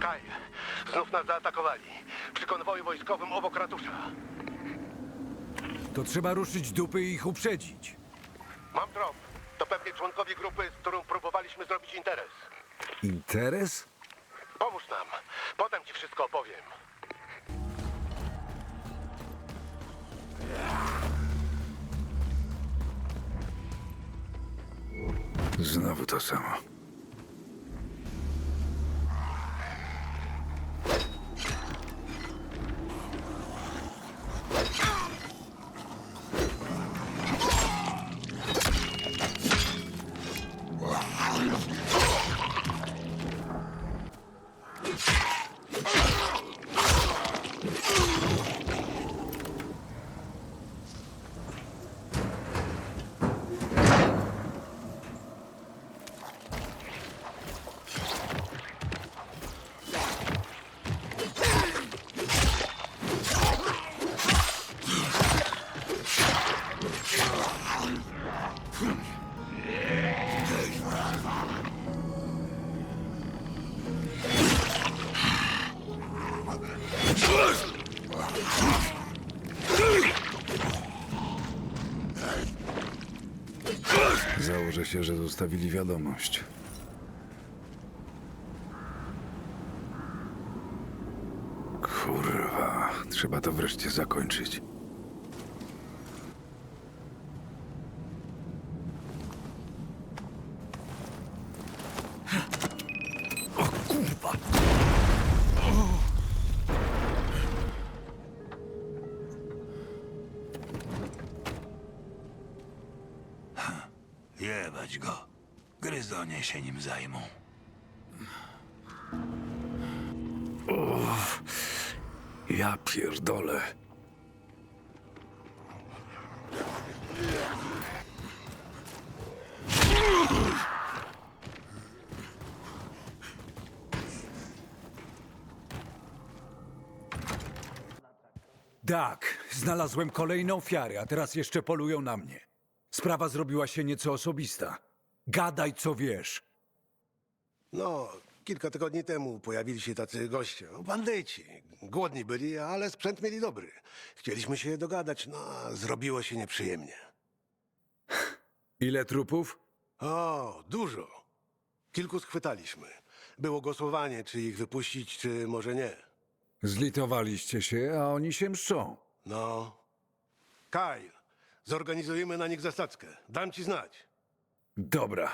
Kaj, znów nas zaatakowali. Przy konwoju wojskowym obok ratusza. To trzeba ruszyć dupy i ich uprzedzić. Mam trop. To pewnie członkowie grupy, z którą próbowaliśmy zrobić interes. Interes? Pomóż nam. Potem ci wszystko opowiem. Znowu to samo. Ah! Założę się, że zostawili wiadomość. Kurwa, trzeba to wreszcie zakończyć. Jebać go. Gryzonie się nim zajmą. Ja pierdolę. Tak, znalazłem kolejną ofiarę, a teraz jeszcze polują na mnie. Sprawa zrobiła się nieco osobista. Gadaj, co wiesz. No, kilka tygodni temu pojawili się tacy goście. no, Bandyci. Głodni byli, ale sprzęt mieli dobry. Chcieliśmy się dogadać, no a zrobiło się nieprzyjemnie. Ile trupów? O, dużo. Kilku schwytaliśmy. Było głosowanie, czy ich wypuścić, czy może nie. Zlitowaliście się, a oni się mszczą. No. Kyle, zorganizujemy na nich zasadzkę. Dam ci znać. Dobra,